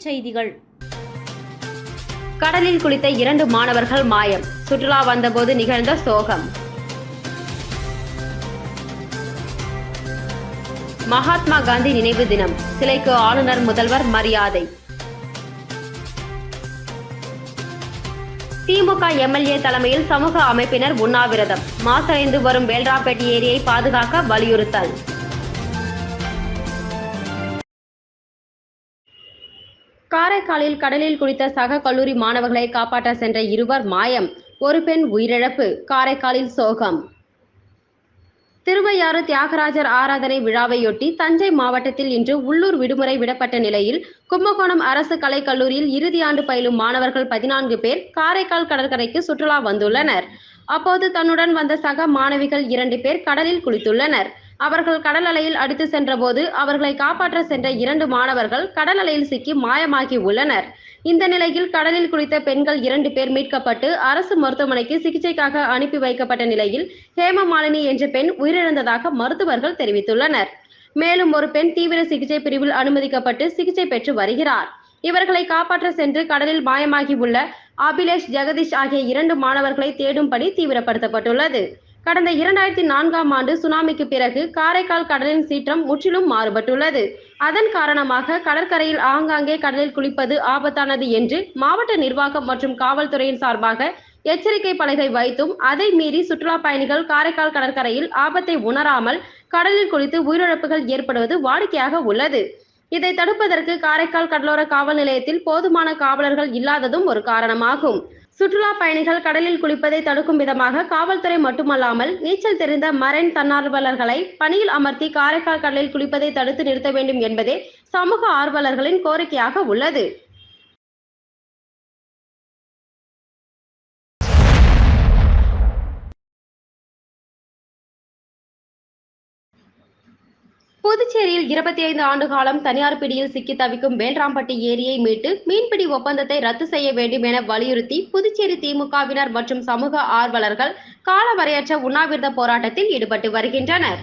செய்திகள். கடலில் குளித்த இரண்டு மாணவர்கள் மாயம். சுற்றுலா வந்தபோது நிகழ்ந்த சோகம். மகாத்மா காந்தி நினைவு தினம். சிலைக்கு ஆளுநர் முதல்வர் மரியாதை. திமுக எம்எல்ஏ தலைமையில் சமூக அமைப்பினர் உண்ணாவிரதம். மாசடைந்து வரும் வேல்ராப்பேட்டை ஏரியை பாதுகாக்க வலியுறுத்தல். காரைக்காலில் கடலில் குளித்த சக கல்லூரி மாணவர்களை காப்பாற்ற சென்ற இருவர் மாயம். ஒரு பெண் உயிரிழப்பு. காரைக்காலில் சோகம். திருவையாறு தியாகராஜர் ஆராதனை விழாவையொட்டி தஞ்சை மாவட்டத்தில் இன்று உள்ளூர் விடுமுறை விடப்பட்ட நிலையில் கும்பகோணம் அரசு கலைக்கல்லூரியில் இறுதியாண்டு பயிலும் மாணவர்கள் பதினான்கு பேர் காரைக்கால் கடற்கரைக்கு சுற்றுலா வந்துள்ளனர். அப்போது தன்னுடன் வந்த சக மாணவிகள் இரண்டு பேர் கடலில் குளித்துள்ளனர். அவர்கள் கடல் அலையில் அடித்து சென்றபோது அவர்களை காப்பாற்ற சென்ற இரண்டு மாணவர்கள் கடல் அலையில் சிக்கி மாயமாகி உள்ளனர். இந்த நிலையில் கடலில் குளித்த பெண்கள் இரண்டு பேர் மீட்கப்பட்டு அரசு மருத்துவமனைக்கு சிகிச்சைக்காக அனுப்பி வைக்கப்பட்ட நிலையில் ஹேமமாலினி என்ற பெண் உயிரிழந்ததாக மருத்துவர்கள் தெரிவித்துள்ளனர். மேலும் ஒரு பெண் தீவிர சிகிச்சை பிரிவில் அனுமதிக்கப்பட்டு சிகிச்சை பெற்று வருகிறார். இவர்களை காப்பாற்ற சென்று கடலில் மாயமாகி உள்ள அபிலேஷ் ஜெகதீஷ் ஆகிய இரண்டு மாணவர்களை தேடும் பணி தீவிரப்படுத்தப்பட்டுள்ளது. கடந்த இரண்டாயிரத்தி நான்காம் ஆண்டு சுனாமிக்கு பிறகு காரைக்கால் கடலின் சீற்றம் முற்றிலும் மாறுபட்டுள்ளது. அதன் காரணமாக கடற்கரையில் ஆங்காங்கே கடலில் குளிப்பது ஆபத்தானது என்று மாவட்ட நிர்வாகம் மற்றும் காவல்துறையின் சார்பாக எச்சரிக்கை பலகை வைத்தும் அதை மீறி சுற்றுலா பயணிகள் காரைக்கால் கடற்கரையில் ஆபத்தை உணராமல் கடலில் குளித்து உயிரிழப்புகள் ஏற்படுவது வாடிக்கையாக உள்ளது. இதை தடுப்பதற்கு காரைக்கால் கடலோர காவல் நிலையத்தில் போதுமான காவலர்கள் இல்லாததும் ஒரு காரணமாகும். சுற்றுலா பயணிகள் கடலில் குளிப்பதை தடுக்கும் விதமாக காவல்துறை மட்டுமல்லாமல் நீச்சல் தெரிந்த மரைன் தன்னார்வலர்களை பணியில் அமர்த்தி காரைக்கால் கடலில் குளிப்பதை தடுத்து நிறுத்த வேண்டும் என்பதே சமூக ஆர்வலர்களின் கோரிக்கையாக உள்ளது. புதுச்சேரியில் இருபத்தி ஐந்து ஆண்டு காலம் தனியார் பிடியில் சிக்கி தவிக்கும் வேல்ராம்பட்டி ஏரியை மீட்டு மீன்பிடி ஒப்பந்தத்தை ரத்து செய்ய வேண்டும் என வலியுறுத்தி புதுச்சேரி திமுகவினர் மற்றும் சமூக ஆர்வலர்கள் காலவரையற்ற உண்ணாவிரத போராட்டத்தில் ஈடுபட்டு வருகின்றனர்.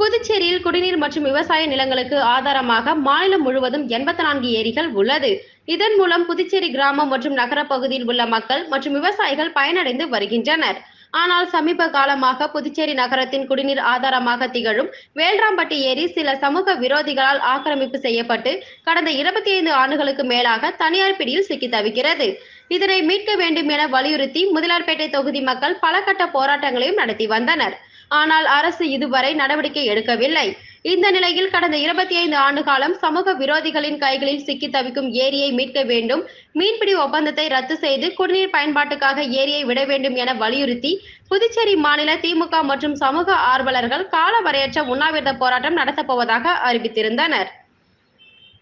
புதுச்சேரியில் குடிநீர் மற்றும் விவசாய நிலங்களுக்கு ஆதாரமாக மாநிலம் முழுவதும் எண்பத்தி நான்கு ஏரிகள் உள்ளது. இதன் மூலம் புதுச்சேரி கிராமம் மற்றும் நகர பகுதியில் உள்ள மக்கள் மற்றும் விவசாயிகள் பயனடைந்து வருகின்றனர். ஆனால் சமீப காலமாக புதுச்சேரி நகரத்தின் குடிநீர் ஆதாரமாக திகழும் வேல்ராம்பட்டி ஏரி சில சமூக விரோதிகளால் ஆக்கிரமிப்பு செய்யப்பட்டு கடந்த இருபத்தி ஐந்து ஆண்டுகளுக்கு மேலாக தனியார் பிடியில் சிக்கி தவிக்கிறது. இதனை மீட்க வேண்டும் என வலியுறுத்தி முதலார்பேட்டை தொகுதி மக்கள் பல கட்ட போராட்டங்களையும் நடத்தி வந்தனர். ஆனால் அரசு இதுவரை நடவடிக்கை எடுக்கவில்லை. இந்த நிலையில் கடந்த இருபத்தி ஐந்து ஆண்டு காலம் சமூக விரோதிகளின் கைகளில் சிக்கி தவிக்கும் ஏரியை மீட்க வேண்டும். மீன்பிடி ஒப்பந்தத்தை ரத்து செய்து குடிநீர் பயன்பாட்டுக்காக ஏரியை விட வேண்டும் என வலியுறுத்தி புதுச்சேரி மாநில திமுக மற்றும் சமூக ஆர்வலர்கள் காலவரையற்ற உண்ணாவிரத போராட்டம் நடத்தப்போவதாக அறிவித்திருந்தனர்.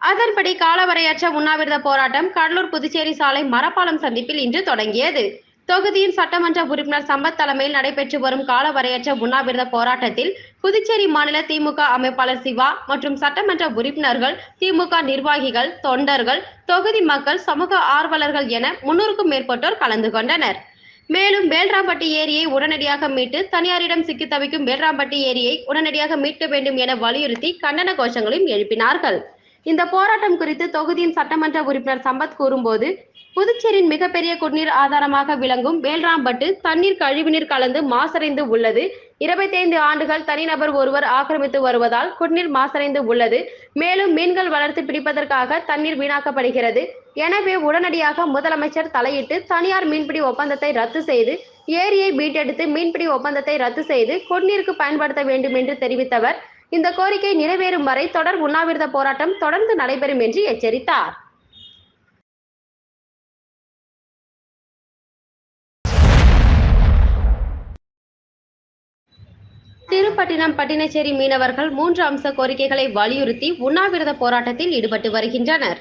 அதன்படி காலவரையற்ற உண்ணாவிரத போராட்டம் கடலூர் புதுச்சேரி சாலை மரப்பாலம் சந்திப்பில் இன்று தொடங்கியது. தொகுதியின் சட்டமன்ற உறுப்பினர் சம்பத் தலைமையில் நடைபெற்று வரும் காலவரையற்ற உண்ணாவிரத போராட்டத்தில் புதுச்சேரி மாநில திமுக அமைப்பாளர் சிவா மற்றும் சட்டமன்ற உறுப்பினர்கள் திமுக நிர்வாகிகள் தொண்டர்கள் தொகுதி மக்கள் சமூக ஆர்வலர்கள் என முன்னூறுக்கும் மேற்பட்டோர் கலந்து கொண்டனர். மேலும் வேல்ராம்பட்டி ஏரியை உடனடியாக மீட்டு தனியாரிடம் சிக்கி தவிக்கும் வேல்ராம்பட்டி ஏரியை உடனடியாக மீட்க வேண்டும் என வலியுறுத்தி கண்டன கோஷங்களையும் எழுப்பினார்கள். இந்த போராட்டம் குறித்து தொகுதியின் சட்டமன்ற உறுப்பினர் சம்பத் கூறும்போது புதுச்சேரியின் மிகப்பெரிய குடிநீர் ஆதாரமாக விளங்கும் வேல்ராம்பட்டு தண்ணீர் கழிவுநீர் கலந்து மாசடைந்து உள்ளது. இருபத்தைந்து ஆண்டுகள் தனிநபர் ஒருவர் ஆக்கிரமித்து வருவதால் குடிநீர் மாசடைந்து உள்ளது. மேலும் மீன்கள் வளர்த்து பிடிப்பதற்காக தண்ணீர் வீணாக்கப்படுகிறது. எனவே உடனடியாக முதலமைச்சர் தலையிட்டு தனியார் மீன்பிடி ஒப்பந்தத்தை ரத்து செய்து ஏரியை மீட்டெடுத்து மீன்பிடி ஒப்பந்தத்தை ரத்து செய்து குடிநீருக்கு பயன்படுத்த வேண்டும் என்று தெரிவித்தவர். இந்த கோரிக்கை நிறைவேறும் வரை தொடர் உண்ணாவிரத போராட்டம் தொடர்ந்து நடைபெறும் என்று எச்சரித்தார். திருப்பட்டினம் பட்டினச்சேரி மீனவர்கள் மூன்று அம்ச கோரிக்கைகளை வலியுறுத்தி உண்ணாவிரத போராட்டத்தில் ஈடுபட்டு வருகின்றனர்.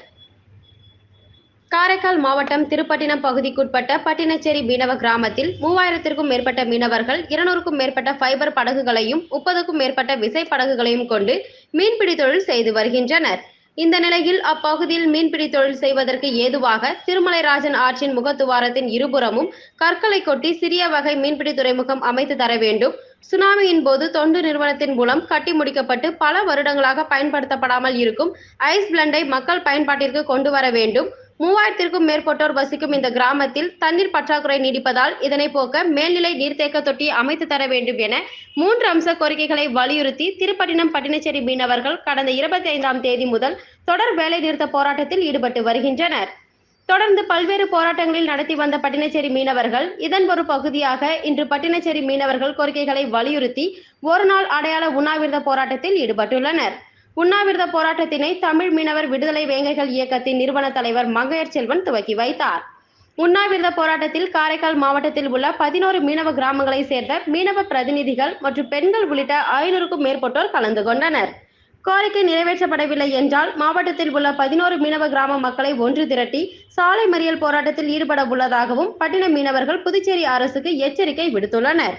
காரைக்கால் மாவட்டம் திருப்பட்டினம் பகுதிக்குட்பட்ட பட்டினச்சேரி மீனவ கிராமத்தில் மூவாயிரத்திற்கும் மேற்பட்ட மீனவர்கள் இருநூறுக்கும் மேற்பட்ட ஃபைபர் படகுகளையும் முப்பதுக்கும் மேற்பட்ட விசை படகுகளையும் கொண்டு மீன்பிடி தொழில் செய்து வருகின்றனர். இந்த நிலையில் அப்பகுதியில் மீன்பிடி தொழில் செய்வதற்கு ஏதுவாக திருமலைராஜன் ஆற்றின் முகத்துவாரத்தின் இருபுறமும் கற்களை கொட்டி சிறிய வகை மீன்பிடி துறைமுகம் அமைத்து தர வேண்டும். சுனாமியின் போது தொண்டு நிறுவனத்தின் மூலம் கட்டி முடிக்கப்பட்டு பல வருடங்களாக பயன்படுத்தப்படாமல் இருக்கும் ஐஸ் பிளண்டை மக்கள் பயன்பாட்டிற்கு கொண்டு வர வேண்டும். மூவாயிரத்திற்கும் மேற்பட்டோர் வசிக்கும் இந்த கிராமத்தில் தண்ணீர் பற்றாக்குறை நீடிப்பதால் இதனை போக்க மேல்நிலை நீர்த்தேக்க தொட்டி அமைத்து தர வேண்டும் என மூன்று அம்ச கோரிக்கைகளை வலியுறுத்தி திருப்பட்டினம் பட்டினச்சேரி மீனவர்கள் கடந்த இருபத்தி ஐந்தாம் தேதி முதல் தொடர் வேலை நிறுத்த போராட்டத்தில் ஈடுபட்டு வருகின்றனர். தொடர்ந்து பல்வேறு போராட்டங்களில் நடத்தி வந்த பட்டினச்சேரி மீனவர்கள் இதன் ஒரு பகுதியாக இன்று பட்டினச்சேரி மீனவர்கள் கோரிக்கைகளை வலியுறுத்தி ஒரு நாள் அடையாள உண்ணாவிரத போராட்டத்தில் ஈடுபட்டுள்ளனர். உண்ணாவிரத போராட்டத்தினை தமிழ் மீனவர் விடுதலை வேங்கைகள் இயக்கத்தின் நிறுவன தலைவர் மங்கையர் செல்வன் துவக்கி வைத்தார். உண்ணாவிரத போராட்டத்தில் காரைக்கால் மாவட்டத்தில் உள்ள பதினோரு மீனவ கிராமங்களை சேர்ந்த மீனவ பிரதிநிதிகள் மற்றும் பெண்கள் உள்ளிட்ட ஐநூறுக்கும் மேற்பட்டோர் கலந்து கொண்டனர். கோரிக்கை நிறைவேற்றப்படவில்லை என்றால் மாவட்டத்தில் உள்ள பதினோரு மீனவ கிராம மக்களை ஒன்று திரட்டி சாலை மறியல் போராட்டத்தில் ஈடுபட உள்ளதாகவும் பட்டின மீனவர்கள் புதுச்சேரி அரசுக்கு எச்சரிக்கை விடுத்துள்ளனர்.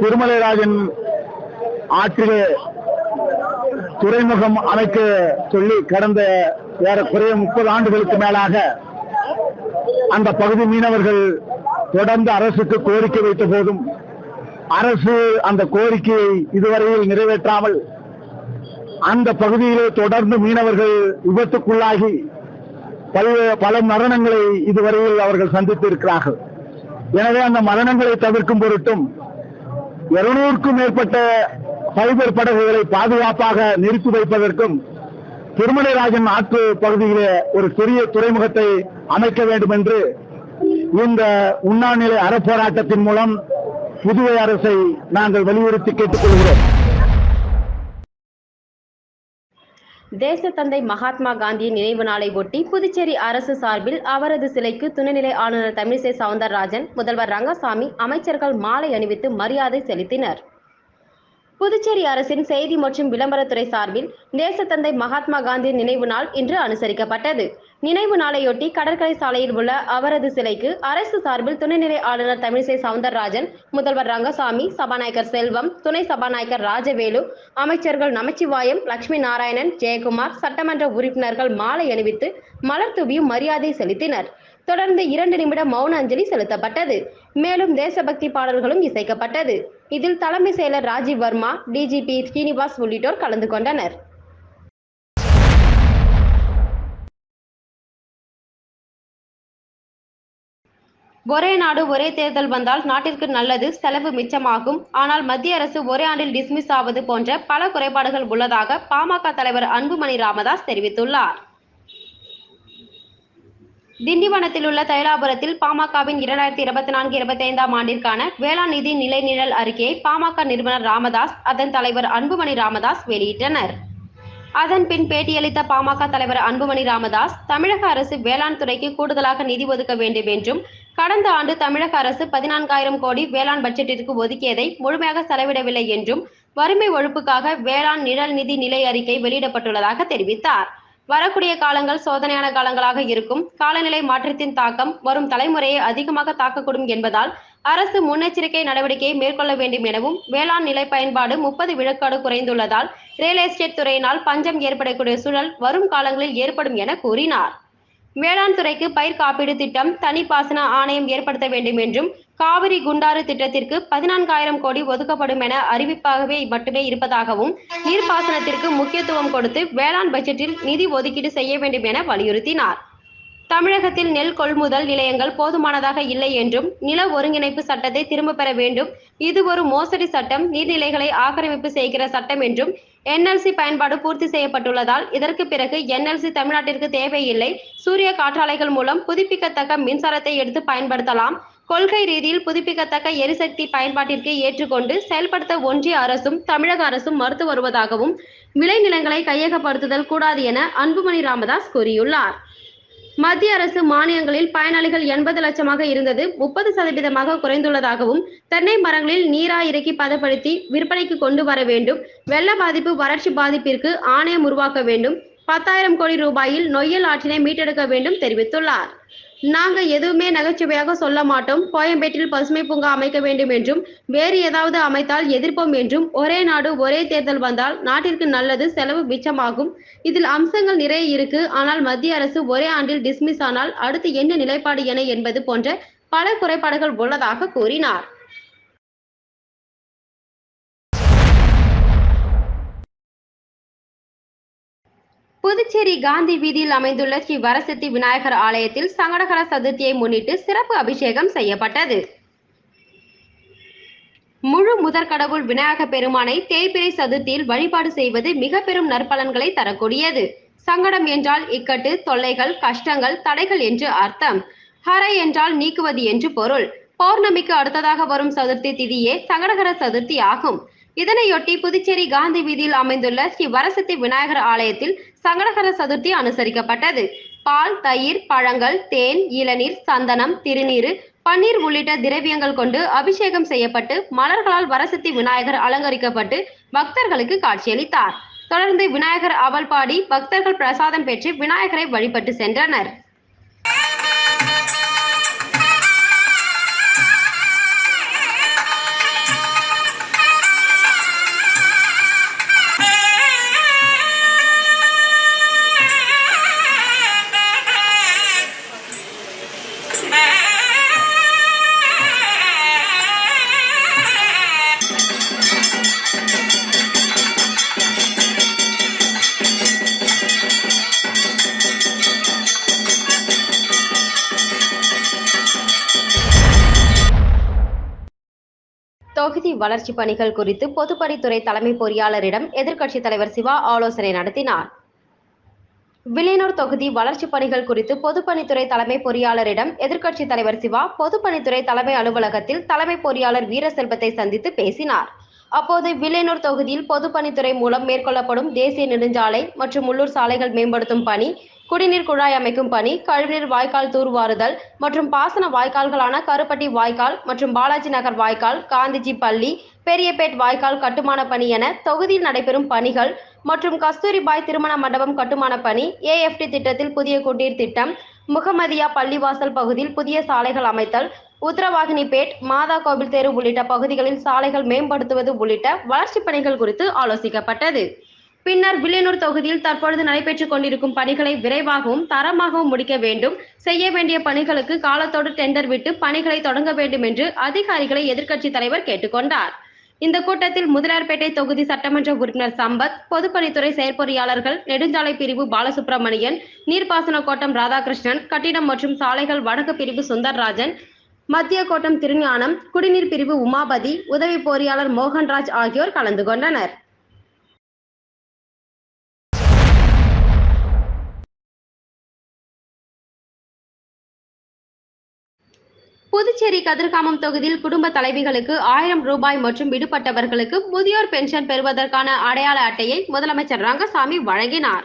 திருமலைராஜன் ஆற்றிலே துறைமுகம் அமைக்க சொல்லி கடந்த ஏறக்குறைய முப்பது ஆண்டுகளுக்கு மேலாக அந்த பகுதி மீனவர்கள் தொடர்ந்து அரசுக்கு கோரிக்கை வைத்த போதும் அரசு அந்த கோரிக்கையை இதுவரையில் நிறைவேற்றாமல் அந்த பகுதியிலே தொடர்ந்து மீனவர்கள் விபத்துக்குள்ளாகி பல பல மரணங்களை இதுவரையில் அவர்கள் சந்தித்திருக்கிறார்கள். எனவே அந்த மரணங்களை தவிர்க்கும் பொருட்டும் இருநூறுக்கும் மேற்பட்ட ஃபைபர் படகுகளை பாதுகாப்பாக நிறுத்தி வைப்பதற்கும் திருமலைராஜன் ஆற்று பகுதியிலே ஒரு சிறிய துறைமுகத்தை அமைக்க வேண்டும் என்று இந்த உண்ணாநிலை அறப்போராட்டத்தின் மூலம் புதுவை அரசை நாங்கள் வலியுறுத்தி கேட்டுக்கொள்கிறோம். தேசத்தந்தை மகாத்மா காந்தியின் நினைவு நாளை ஒட்டி புதுச்சேரி அரசு சார்பில் அவரது சிலைக்கு துணைநிலை ஆளுநர் தமிழிசை சவுந்தரராஜன் முதல்வர் ரங்கசாமி அமைச்சர்கள் மாலை அணிவித்து மரியாதை செலுத்தினர். புதுச்சேரி அரசின் செய்தி மற்றும் விளம்பரத்துறை சார்பில் தேசத்தந்தை மகாத்மா காந்தி நினைவு நாள் இன்று அனுசரிக்கப்பட்டது. நினைவு நாளையொட்டி கடற்கரை சாலையில் உள்ள அவரது சிலைக்கு அரசு சார்பில் துணைநிலை ஆளுநர் தமிழிசை சவுந்தரராஜன் முதல்வர் ரங்கசாமி சபாநாயகர் செல்வம் துணை சபாநாயகர் ராஜவேலு அமைச்சர்கள் நமச்சிவாயம் லட்சுமி நாராயணன் ஜெயக்குமார் சட்டமன்ற உறுப்பினர்கள் மாலை அணிவித்து மலர் தூவியும் மரியாதை செலுத்தினர். தொடர்ந்து இரண்டு நிமிட மௌன அஞ்சலி செலுத்தப்பட்டது. மேலும் தேசபக்தி பாடல்களும் இசைக்கப்பட்டது. இதில் தலைமை செயலர் ராஜீவ் வர்மா டிஜிபி ஸ்ரீனிவாஸ் உள்ளிட்டோர் கலந்து கொண்டனர். ஒரே நாடு ஒரே தேர்தல் வந்தால் நாட்டிற்கு நல்லது செலவு மிச்சமாகும். ஆனால் மத்திய அரசு ஒரே ஆண்டில் டிஸ்மிஸ் ஆவது போன்ற பல குறைபாடுகள் உள்ளதாக பாமக தலைவர் அன்புமணி ராமதாஸ் தெரிவித்துள்ளார். திண்டிவனத்தில் உள்ள தைலாபுரத்தில் பாமகவின் இரண்டாயிரத்தி இருபத்தி நான்கு இருபத்தி ஐந்தாம் ஆண்டிற்கான வேளாண் நிதி நிலைநிழல் அறிக்கையை பாமக நிறுவனர் ராமதாஸ் அதன் தலைவர் அன்புமணி ராமதாஸ் வெளியிட்டனர். அதன் பின் பேட்டியளித்த பாமக தலைவர் அன்புமணி ராமதாஸ் தமிழக அரசு வேளாண் துறைக்கு கூடுதலாக நிதி ஒதுக்க வேண்டும் என்றும் கடந்த ஆண்டு தமிழக அரசு பதினான்காயிரம் கோடி வேளாண் பட்ஜெட்டிற்கு ஒதுக்கியதை முழுமையாக செலவிடவில்லை என்றும் வறுமை ஒழிப்புக்காக வேளாண் நிழல் நிதி நிலை அறிக்கை வெளியிடப்பட்டுள்ளதாக தெரிவித்தார். வரக்கூடிய காலங்கள் சோதனையான காலங்களாக இருக்கும். காலநிலை மாற்றத்தின் தாக்கம் வரும் தலைமுறையை அதிகமாக தாக்கக்கூடும் என்பதால் அரசு முன்னெச்சரிக்கை நடவடிக்கையை மேற்கொள்ள வேண்டும் எனவும் வேளாண் நிலை பயன்பாடு முப்பது விழுக்காடு குறைந்துள்ளதால் ரியல் எஸ்டேட் துறையினால் பஞ்சம் ஏற்படக்கூடிய சூழல் வரும் காலங்களில் ஏற்படும் என கூறினார். வேளாண் துறைக்கு பயிர் காப்பீடு திட்டம் தனிப்பாசன ஆணையம் ஏற்படுத்த வேண்டும் என்றும் காவிரி குண்டாறு திட்டத்திற்கு பதினான்காயிரம் கோடி ஒதுக்கப்படும் என அறிவிப்பாகவே மட்டுமே இருப்பதாகவும் நீர்ப்பாசனத்திற்கு முக்கியத்துவம் கொடுத்து வேளாண் பட்ஜெட்டில் நிதி ஒதுக்கீடு செய்ய வேண்டும் என வலியுறுத்தினார். தமிழகத்தில் நெல் கொள்முதல் நிலையங்கள் போதுமானதாக இல்லை என்றும் நில ஒருங்கிணைப்பு சட்டத்தை திரும்ப பெற வேண்டும் இது ஒரு மோசடி சட்டம் நீர்நிலைகளை ஆக்கிரமிப்பு செய்கிற சட்டம் என்றும் என்எல்சி பயன்பாடு பூர்த்தி செய்யப்பட்டுள்ளதால் இதற்கு பிறகு என்எல்சி தமிழ்நாட்டிற்கு தேவையில்லை சூரிய காற்றாலைகள் மூலம் புதுப்பிக்கத்தக்க மின்சாரத்தை எடுத்து பயன்படுத்தலாம் கொள்கை ரீதியில் புதுப்பிக்கத்தக்க எரிசக்தி பயன்பாட்டிற்கு ஏற்றுக்கொண்டு செயல்படுத்த ஒன்றிய அரசும் தமிழக அரசும் மறுத்து வருவதாகவும் விளைநிலங்களை கையகப்படுத்துதல் கூடாது என அன்புமணி ராமதாஸ் கூறியுள்ளார். மத்திய அரசு மானியங்களில் பயனாளிகள் எண்பது லட்சமாக இருந்தது முப்பது சதவீதமாக குறைந்துள்ளதாகவும் தென்னை மரங்களில் நீரா இறக்கி பதப்படுத்தி விற்பனைக்கு கொண்டு வர வேண்டும் வெள்ள பாதிப்பு வறட்சி பாதிப்பிற்கு ஆணையம் உருவாக்க வேண்டும் பத்தாயிரம் கோடி ரூபாயில் நொய்யல் ஆற்றினை மீட்டெடுக்க வேண்டும் தெரிவித்துள்ளார். நாங்க எதுவுமே நகைச்சுவையாக சொல்ல மாட்டோம். கோயம்பேட்டில் பசுமை பூங்கா அமைக்க வேண்டும் என்றும் வேறு ஏதாவது அமைத்தால் எதிர்ப்போம் என்றும் ஒரே நாடு ஒரே தேர்தல் வந்தால் நாட்டிற்கு நல்லது செலவு மிச்சமாகும். இதில் அம்சங்கள் நிறைய இருக்கு. ஆனால் மத்திய அரசு ஒரே ஆண்டில் டிஸ்மிஸ் ஆனால் அடுத்து என்ன நிலைப்பாடு என என்பது போன்ற பல குறைபாடுகள் உள்ளதாக கூறினார். புதுச்சேரி காந்தி வீதியில் அமைந்துள்ள ஸ்ரீ வரசித்தி விநாயகர் ஆலயத்தில் சங்கடகர சதுர்த்தியை முன்னிட்டு சிறப்பு அபிஷேகம் செய்யப்பட்டது. முழு முதற் கடவுள் விநாயக பெருமானை தேய்பிரை சதுர்த்தியில் வழிபாடு செய்வது மிக பெரும் நற்பலன்களை தரக்கூடியது. சங்கடம் என்றால் இக்கட்டு தொல்லைகள் கஷ்டங்கள் தடைகள் என்று அர்த்தம். ஹரை என்றால் நீக்குவது என்று பொருள். பௌர்ணமிக்கு அடுத்ததாக வரும் சதுர்த்தி திதியே சங்கடகர சதுர்த்தி ஆகும். இதனையொட்டி புதுச்சேரி காந்தி வீதியில் அமைந்துள்ள ஸ்ரீ வரசக்தி விநாயகர் ஆலயத்தில் சங்கடகர சதுர்த்தி அனுசரிக்கப்பட்டது. பால் தயிர் பழங்கள் தேன் இளநீர் சந்தனம் திருநீர் பன்னீர் உள்ளிட்ட திரவியங்கள் கொண்டு அபிஷேகம் செய்யப்பட்டு மலர்களால் வரசக்தி விநாயகர் அலங்கரிக்கப்பட்டு பக்தர்களுக்கு காட்சியளித்தார். தொடர்ந்து விநாயகர் அவல் பாடி பக்தர்கள் பிரசாதம் பெற்று விநாயகரை வழிபட்டு சென்றனர். வளர்ச்சி பணிகள் குறித்து பொதுப்பணித்துறை தலைமை பொறியாளரிடம் எதிர்க்கட்சித் தலைவர் சிவா ஆலோசனை நடத்தினார். வில்லியனூர் தொகுதி வளர்ச்சி பணிகள் குறித்து பொதுப்பணித்துறை தலைமை பொறியாளரிடம் எதிர்க்கட்சித் தலைவர் சிவா பொதுப்பணித்துறை தலைமை அலுவலகத்தில் தலைமை பொறியாளர் வீரசெல்வத்தை சந்தித்து பேசினார். அப்போது வில்லியனூர் தொகுதியில் பொதுப்பணித்துறை மூலம் மேற்கொள்ளப்படும் தேசிய நெடுஞ்சாலை மற்றும் உள்ளூர் சாலைகள் மேம்படுத்தும் பணி குடிநீர் குழாய் அமைக்கும் பணி கழிவுநீர் வாய்க்கால் தூர்வாறுதல் மற்றும் பாசன வாய்க்கால்களான கருப்பட்டி வாய்க்கால் மற்றும் பாலாஜி நகர் வாய்க்கால் காந்திஜி பள்ளி பெரியபேட் வாய்க்கால் கட்டுமான பணி என தொகுதியில் நடைபெறும் பணிகள் மற்றும் கஸ்தூரிபாய் திருமண மண்டபம் கட்டுமான பணி ஏஎஃப்டி திட்டத்தில் புதிய குடிநீர் திட்டம் முகமதியா பள்ளிவாசல் பகுதியில் புதிய சாலைகள் அமைத்தல் உத்தரவாகினிபேட் மாதா கோவில் தேரு உள்ளிட்ட பகுதிகளில் சாலைகள் மேம்படுத்துவது உள்ளிட்ட வளர்ச்சிப் பணிகள் குறித்து ஆலோசிக்கப்பட்டது. பின்னர் வில்லியனூர் தொகுதியில் தற்பொழுது நடைபெற்றுக் கொண்டிருக்கும் பணிகளை விரைவாகவும் தரமாகவும் முடிக்க வேண்டும். செய்ய வேண்டிய பணிகளுக்கு காலத்தோடு டெண்டர் விட்டு பணிகளை தொடங்க வேண்டும் என்று அதிகாரிகளை எதிர்க்கட்சித் தலைவர் கேட்டுக்கொண்டார். இந்த கூட்டத்தில் முதலியார்பேட்டை தொகுதி சட்டமன்ற உறுப்பினர் சம்பத் பொதுப்பணித்துறை செயற்பொறியாளர்கள் நெடுஞ்சாலை பிரிவு பாலசுப்ரமணியன் நீர்ப்பாசன கோட்டம் ராதாகிருஷ்ணன் கட்டிடம் மற்றும் சாலைகள் வடக்கு பிரிவு சுந்தர்ராஜன் மத்திய கோட்டம் திருஞானம் குடிநீர் பிரிவு உமாபதி உதவி பொறியாளர் மோகன்ராஜ் ஆகியோர் கலந்து கொண்டனர். புதுச்சேரி கதிர்காமம் தொகுதியில் குடும்ப தலைவிகளுக்கு ஆயிரம் ரூபாய் மற்றும் விடுபட்டவர்களுக்கு முதியோர் பென்ஷன் பெறுவதற்கான அடையாள அட்டையை முதலமைச்சர் ரங்கசாமி வழங்கினார்.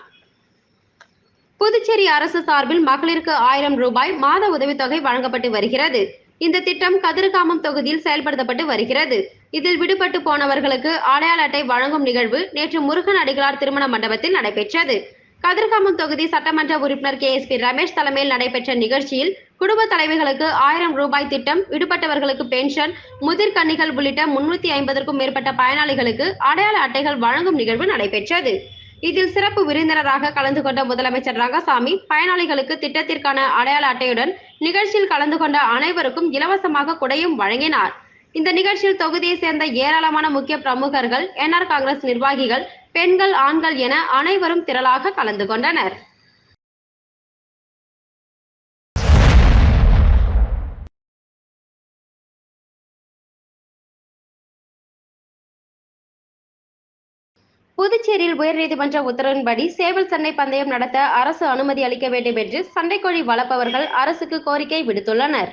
புதுச்சேரி அரசு சார்பில் மகளிருக்கு ஆயிரம் ரூபாய் மாத உதவித்தொகை வழங்கப்பட்டு வருகிறது. இந்த திட்டம் கதிர்காமம் தொகுதியில் செயல்படுத்தப்பட்டு வருகிறது. இதில் விடுபட்டு போனவர்களுக்கு அடையாள அட்டை வழங்கும் நிகழ்வு நேற்று முருகன் அடிகளார் திருமண மண்டபத்தில் நடைபெற்றது. கதிர்காமம் தொகுதி சட்டமன்ற உறுப்பினர் கே எஸ் பி ரமேஷ் தலைமையில் நடைபெற்ற நிகழ்ச்சியில் குடும்ப தலைவிகளுக்கு ஆயிரம் ரூபாய் திட்டம் விடுபட்டவர்களுக்கு பென்ஷன் முதிர்கன்னிகள் உள்ளிட்ட முன்னூத்தி ஐம்பதற்கும் மேற்பட்ட பயனாளிகளுக்கு அடையாள அட்டைகள் வழங்கும் நிகழ்வு நடைபெற்றது. இதில் சிறப்பு விருந்தினராக கலந்து கொண்ட முதலமைச்சர் ரங்கசாமி பயனாளிகளுக்கு திட்டத்திற்கான அடையாள அட்டையுடன் நிகழ்ச்சியில் கலந்து கொண்ட அனைவருக்கும் இலவசமாக குடையும் வழங்கினார். இந்த நிகழ்ச்சியில் தொகுதியை சேர்ந்த ஏராளமான முக்கிய பிரமுகர்கள் என்ஆர் காங்கிரஸ் நிர்வாகிகள் பெண்கள் ஆண்கள் என அனைவரும் திரளாக கலந்து கொண்டனர். புதுச்சேரியில் உயர்நீதிமன்ற உத்தரவின்படி சேவல் சண்டை பந்தயம் நடத்த அரசு அனுமதி அளிக்க வேண்டும் என்று சண்டைக்கோழி வளர்ப்பவர்கள் அரசுக்கு கோரிக்கை விடுத்துள்ளனர்.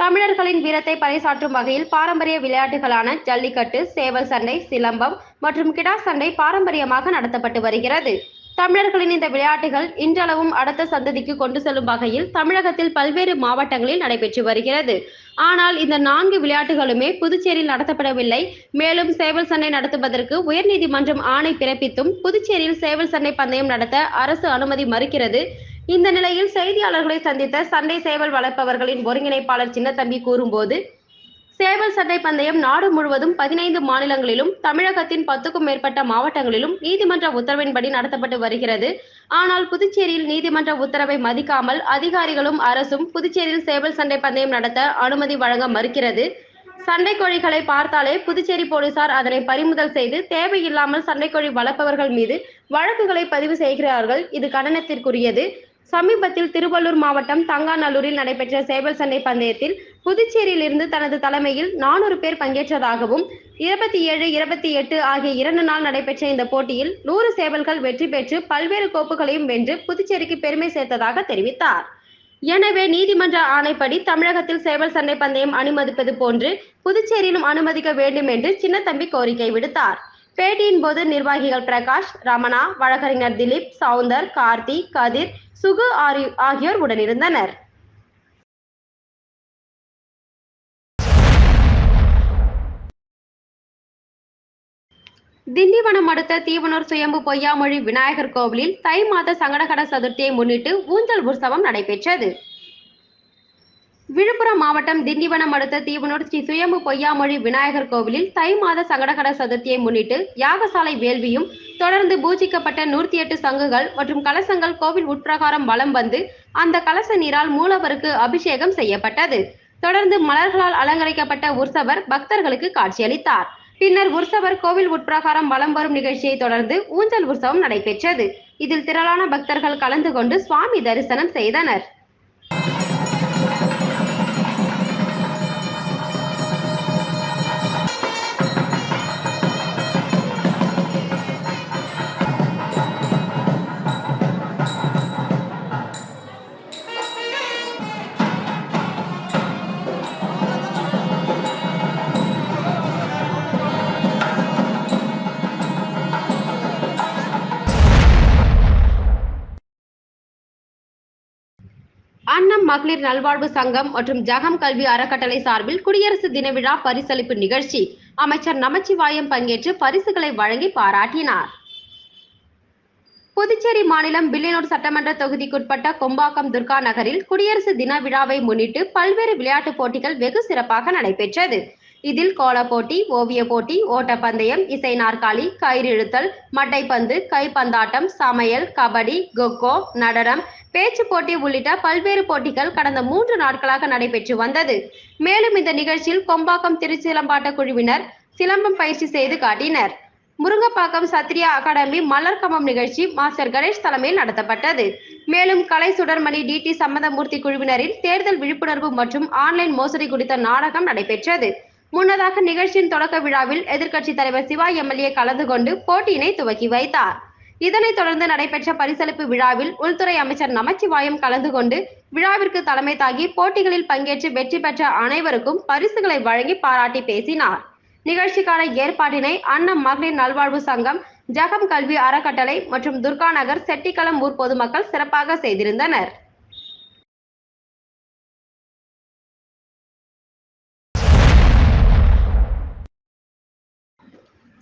தமிழர்களின் வீரத்தை பறைசாற்றும் வகையில் பாரம்பரிய விளையாட்டுகளான ஜல்லிக்கட்டு சேவல் சண்டை சிலம்பம் மற்றும் கிடா சண்டை பாரம்பரியமாக நடத்தப்பட்டு வருகிறது. தமிழர்களின் இந்த விளையாட்டுகள் இன்றளவும் அடுத்த சந்ததிக்கு கொண்டு செல்லும் வகையில் தமிழகத்தில் பல்வேறு மாவட்டங்களில் நடைபெற்று வருகிறது. ஆனால் இந்த நான்கு விளையாட்டுகளுமே புதுச்சேரியில் நடத்தப்படவில்லை. மேலும் சேவல் சண்டை நடத்துவதற்கு உயர்நீதிமன்றம் ஆணை பிறப்பித்தும் புதுச்சேரியில் சேவல் சண்டை பந்தயம் நடத்த அரசு அனுமதி மறுக்கிறது. இந்த நிலையில் செய்தியாளர்களை சந்தித்த சண்டை சேவல் வளர்ப்பவர்களின் ஒருங்கிணைப்பாளர் சின்னத்தம்பி கூறும்போது சேவல் சண்டை பந்தயம் நாடு முழுவதும் பதினைந்து மாநிலங்களிலும் தமிழகத்தின் பத்துக்கும் மேற்பட்ட மாவட்டங்களிலும் நீதிமன்ற உத்தரவின்படி நடத்தப்பட்டு வருகிறது. ஆனால் புதுச்சேரியில் நீதிமன்ற உத்தரவை மதிக்காமல் அதிகாரிகளும் அரசும் புதுச்சேரியில் சேவல் சண்டை பந்தயம் நடத்த அனுமதி வழங்க மறுக்கிறது. சண்டை கோழிகளை பார்த்தாலே புதுச்சேரி போலீசார் அதனை பறிமுதல் செய்து தேவையில்லாமல் சண்டைக்கோழி வளர்ப்பவர்கள் மீது வழக்குகளை பதிவு செய்கிறார்கள். இது கண்டனத்திற்குரியது. சமீபத்தில் திருவள்ளூர் மாவட்டம் தங்காநல்லூரில் நடைபெற்ற சேவல் சண்டை பந்தயத்தில் புதுச்சேரியிலிருந்து தனது தலைமையில் நானூறு பேர் பங்கேற்றதாகவும் இருபத்தி ஏழு இருபத்தி எட்டு ஆகிய இரண்டு நாள் நடைபெற்ற இந்த போட்டியில் நூறு சேவல்கள் வெற்றி பெற்று பல்வேறு கோப்புகளையும் வென்று புதுச்சேரிக்கு பெருமை சேர்த்ததாக தெரிவித்தார். எனவே நீதிமன்ற ஆணைப்படி தமிழகத்தில் சேவல் சண்டை பந்தயம் அனுமதிப்பது போன்று புதுச்சேரியிலும் அனுமதிக்க வேண்டும் என்று சின்னத்தம்பி கோரிக்கை விடுத்தார். பேட்டியின் போது நிர்வாகிகள் பிரகாஷ் ரமணா வழக்கறிஞர் திலீப் சவுந்தர் கார்த்தி கதிர் சுகு ஆரி- ஆகியோர் உடனிருந்தனர். திண்டிவனம் அடுத்த தீவனூர் சுயம்பு பொய்யாமொழி விநாயகர் கோவிலில் தை மாத சங்கடகர சதுர்த்தியை முன்னிட்டு ஊஞ்சல் உற்சவம் நடைபெற்றது. விழுப்புரம் மாவட்டம் திண்டிவனம் அடுத்த தீவனூர் ஸ்ரீ சுயம்பு பொய்யாமொழி விநாயகர் கோவிலில் தை மாத சங்கடகர சதுர்த்தியை முன்னிட்டு யாகசாலை வேள்வியும் தொடர்ந்து பூஜிக்கப்பட்ட நூற்றி எட்டு சங்குகள் மற்றும் கலசங்கள் கோவில் உட்பிரகாரம் வலம் வந்து அந்த கலச நீரால் மூலவருக்கு அபிஷேகம் செய்யப்பட்டது. தொடர்ந்து மலர்களால் அலங்கரிக்கப்பட்ட உற்சவர் பக்தர்களுக்கு காட்சியளித்தார். பின்னர் உற்சவர் கோவில் உட்பிரகாரம் வலம் வரும் நிகழ்ச்சியை தொடர்ந்து ஊஞ்சல் உற்சவம் நடைபெற்றது. இதில் திரளான பக்தர்கள் கலந்து கொண்டு சுவாமி தரிசனம் செய்தனர். மகளிர் நல்வாழ்வு சங்கம் மற்றும் ஜகம் கல்வி அறக்கட்டளை சார்பில் குடியரசு தின விழா பரிசளிப்பு நிகழ்ச்சி. அமைச்சர் நமச்சிவாயம் பங்கேற்று பரிசுகளை வழங்கி பாராட்டினார். புதுச்சேரி மாநிலம் வில்லியனூர் சட்டமன்ற தொகுதிக்குட்பட்ட கொம்பாக்கம் துர்கா நகரில் குடியரசு தின விழாவை முன்னிட்டு பல்வேறு விளையாட்டுப் போட்டிகள் வெகு சிறப்பாக நடைபெற்றது. இதில் கோல போட்டி ஓவிய போட்டி ஓட்டப்பந்தயம் இசை நாற்காலி கயிறு இழுத்தல் மட்டைப்பந்து கைப்பந்தாட்டம் சமையல் கபடி கொக்கோ நடனம் பேச்சு போட்டி உள்ளிட்ட பல்வேறு போட்டிகள் கடந்த மூன்று நாட்களாக நடைபெற்று வந்தது. மேலும் இந்த நிகழ்ச்சியில் கொம்பாக்கம் திருச்சிலம்பாட்ட குழுவினர் சிலம்பம் பயிற்சி செய்து காட்டினர். முருங்கப்பாக்கம் சத்ரியா அகாடமி மலர் கம்பம் நிகழ்ச்சி மாஸ்டர் கணேஷ் தலைமையில் நடத்தப்பட்டது. மேலும் கலை சுடர்மணி டிடி சம்மதமூர்த்தி குழுவினரின் தேர்தல் விழிப்புணர்வு மற்றும் ஆன்லைன் மோசடி குறித்த நாடகம் நடைபெற்றது. முன்னதாக நிகழ்ச்சியின் தொடக்க விழாவில் எதிர்க்கட்சித் தலைவர் சிவா எம்எல்ஏ கலந்து கொண்டு போட்டியினை துவக்கி வைத்தார். இதனைத் தொடர்ந்து நடைபெற்ற பரிசளிப்பு விழாவில் உள்துறை அமைச்சர் நமச்சிவாயம் கலந்து கொண்டு விழாவிற்கு தலைமை தாங்கி போட்டிகளில் பங்கேற்று வெற்றி பெற்ற அனைவருக்கும் பரிசுகளை வழங்கி பாராட்டி பேசினார். நிகழ்ச்சிக்கான ஏற்பாட்டினை அன்னம் மகளிர் நல்வாழ்வு சங்கம் ஜகம் கல்வி அறக்கட்டளை மற்றும் துர்கா நகர் செட்டிக்களம் ஊர் பொதுமக்கள் சிறப்பாக செய்திருந்தனர்.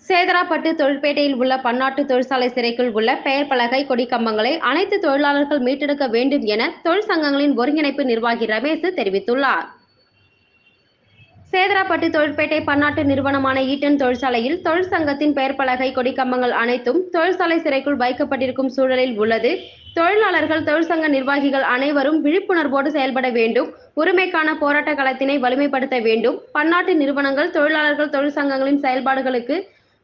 சேதராப்பட்டு தொழிற்பேட்டையில் உள்ள பன்னாட்டு தொழிற்சாலை சிறைக்குள் உள்ள பெயர் பலகை கொடிக்கம்பங்களை அனைத்து தொழிலாளர்கள் மீட்டெடுக்க வேண்டும் என தொழிற்சங்கங்களின் ஒருங்கிணைப்பு நிர்வாகி ரமேஷ் தெரிவித்துள்ளார். சேதராப்பட்டு தொழிற்பேட்டை பன்னாட்டு நிறுவனமான ஈட்டன் தொழிற்சாலையில் தொழிற்சங்கத்தின் பெயர் பலகை கொடிக்கம்பங்கள் அனைத்தும் தொழிற்சாலை சிறைக்குள் வைக்கப்பட்டிருக்கும் சூழலில் உள்ளது. தொழிலாளர்கள் தொழிற்சங்க நிர்வாகிகள் அனைவரும் விழிப்புணர்வோடு செயல்பட வேண்டும். உரிமைக்கான போராட்ட களத்தினை வலிமைப்படுத்த வேண்டும். பன்னாட்டு நிறுவனங்கள் தொழிலாளர்கள் தொழிற்சங்கங்களின் செயல்பாடுகளுக்கு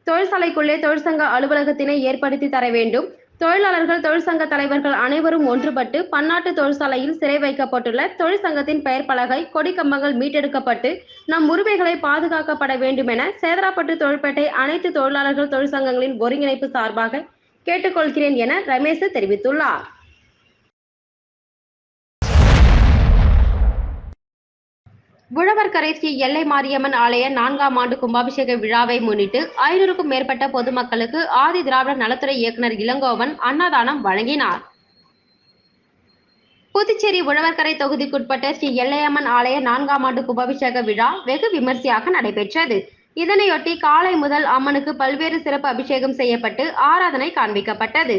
தொழிற்சாலைக்குள்ளே தொழிற்சங்க அலுவலகத்தினை ஏற்படுத்தி தர வேண்டும். தொழிலாளர்கள் தொழிற்சங்க தலைவர்கள் அனைவரும் ஒன்றுபட்டு பன்னாட்டு தொழிற்சாலையில் சிறை வைக்கப்பட்டுள்ள தொழிற்சங்கத்தின் பெயர் பலகை கொடிக்கம்பங்கள் மீட்டெடுக்கப்பட்டு நம் உரிமைகளை பாதுகாக்கப்பட வேண்டும் என சேதராப்பட்டு தொழிற்பேட்டை அனைத்து தொழிலாளர்கள் தொழிற்சங்கங்களின் ஒருங்கிணைப்பு சார்பாக கேட்டுக்கொள்கிறேன் என ரமேஷ் தெரிவித்துள்ளார். உழவர்கரை ஸ்ரீ எல்லை மாரியம்மன் ஆலய நான்காம் ஆண்டு கும்பாபிஷேக விழாவை முன்னிட்டு ஐநூறுக்கும் மேற்பட்ட பொதுமக்களுக்கு ஆதி திராவிட நலத்துறை இயக்குனர் இளங்கோவன் அன்னதானம் வழங்கினார். புதுச்சேரி உழவர்கரை தொகுதிக்குட்பட்ட ஸ்ரீ எல்லையம்மன் ஆலய நான்காம் ஆண்டு கும்பாபிஷேக விழா வெகு விமர்சையாக நடைபெற்றது. இதனையொட்டி காலை முதல் அம்மனுக்கு பல்வேறு சிறப்பு அபிஷேகம் செய்யப்பட்டு ஆராதனை காண்பிக்கப்பட்டது.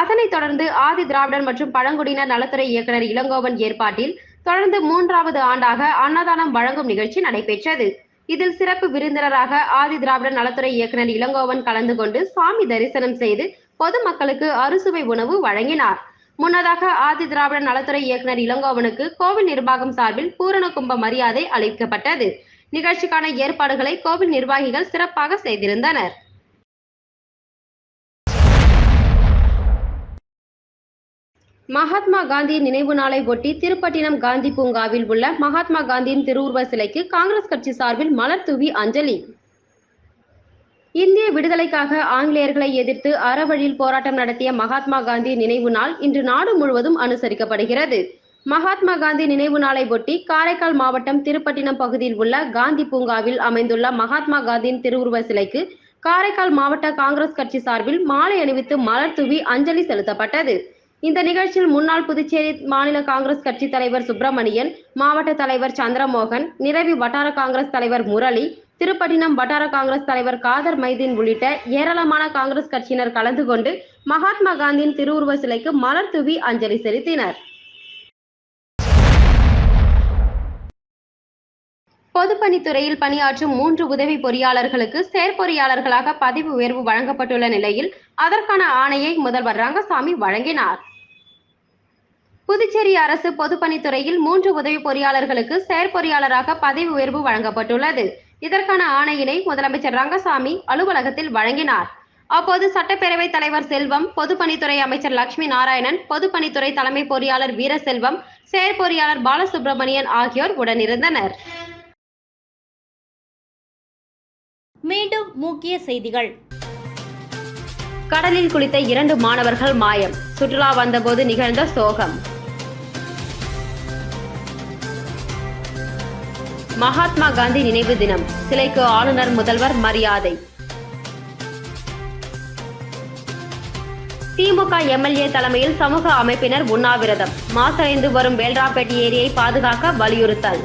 அதனைத் தொடர்ந்து ஆதி திராவிடர் மற்றும் பழங்குடியினர் நலத்துறை இயக்குனர் இளங்கோவன் ஏற்பாட்டில் தொடர்ந்து மூன்றாவது ஆண்டாக அன்னதானம் வழங்கும் நிகழ்ச்சி நடைபெற்றது. இதில் சிறப்பு விருந்தினராக ஆதி திராவிட நலத்துறை இயக்குனர் இளங்கோவன் கலந்து கொண்டு சாமி தரிசனம் செய்து பொதுமக்களுக்கு அறுசுவை உணவு வழங்கினார். முன்னதாக ஆதி திராவிட நலத்துறை இயக்குனர் இளங்கோவனுக்கு கோவில் நிர்வாகம் சார்பில் பூரண கும்ப மரியாதை அளிக்கப்பட்டது. நிகழ்ச்சிக்கான ஏற்பாடுகளை கோவில் நிர்வாகிகள் சிறப்பாக செய்திருந்தனர். மகாத்மா காந்தி நினைவு நாளை ஒட்டி திருப்பட்டினம் காந்தி பூங்காவில் உள்ள மகாத்மா காந்தியின் திருவுருவ சிலைக்கு காங்கிரஸ் கட்சி சார்பில் மலர் தூவி அஞ்சலி. இந்திய விடுதலைக்காக ஆங்கிலேயர்களை எதிர்த்து அறவழியில் போராட்டம் நடத்திய மகாத்மா காந்தி நினைவு நாள் இன்று நாடு முழுவதும் அனுசரிக்கப்படுகிறது. மகாத்மா காந்தி நினைவு நாளை ஒட்டி காரைக்கால் மாவட்டம் திருப்பட்டினம் பகுதியில் உள்ள காந்தி பூங்காவில் அமைந்துள்ள மகாத்மா காந்தியின் திருவுருவ சிலைக்கு காரைக்கால் மாவட்ட காங்கிரஸ் கட்சி சார்பில் மாலை அணிவித்து மலர் தூவி அஞ்சலி செலுத்தப்பட்டது. இந்த நிகழ்ச்சியில் முன்னாள் புதுச்சேரி மாநில காங்கிரஸ் கட்சி தலைவர் சுப்பிரமணியன் மாவட்ட தலைவர் சந்திரமோகன் நிரவி வட்டார காங்கிரஸ் தலைவர் முரளி திருப்பட்டினம் வட்டார காங்கிரஸ் தலைவர் காதர் மைதீன் உள்ளிட்ட ஏராளமான காங்கிரஸ் கட்சியினர் கலந்து கொண்டு மகாத்மா காந்தியின் திருவுருவ சிலைக்கு மலர் தூவி அஞ்சலி செலுத்தினர். பொதுப்பணித்துறையில் பணியாற்றும் மூன்று உதவி பொறியாளர்களுக்கு செயற்பொறியாளர்களாக பதவி உயர்வு வழங்கப்பட்டுள்ள நிலையில் அதற்கான ஆணையை முதல்வர் ரங்கசாமி வழங்கினார். புதுச்சேரி அரசு பொதுப்பணித்துறையில் மூன்று உதவி பொறியாளர்களுக்கு செயற்பொறியாளராக பதவி உயர்வு வழங்கப்பட்டுள்ளது. இதற்கான ஆணையினை முதலமைச்சர் ரங்கசாமி அலுவலகத்தில் வழங்கினார். அப்போது சட்டப்பேரவைத் தலைவர் செல்வம் பொதுப்பணித்துறை அமைச்சர் லட்சுமி நாராயணன் பொதுப்பணித்துறை தலைமை பொறியாளர் வீரசெல்வம் செயற்பொறியாளர் பாலசுப்ரமணியன் ஆகியோர் உடனிருந்தனர். மீண்டும் முக்கிய செய்திகள். கடலில் குளித்த இரண்டு மாணவர்கள் மாயம். சுற்றுலா வந்தபோது நிகழ்ந்த சோகம். மகாத்மா காந்தி நினைவு தினம். சிலைக்கு ஆளுநர் முதல்வர் மரியாதை. திமுக எம்எல்ஏ தலைமையில் சமூக அமைப்பினர் உண்ணாவிரதம். மாசடைந்து வரும் வேல்ராப்பேட்டை ஏரியை பாதுகாக்க வலியுறுத்தல்.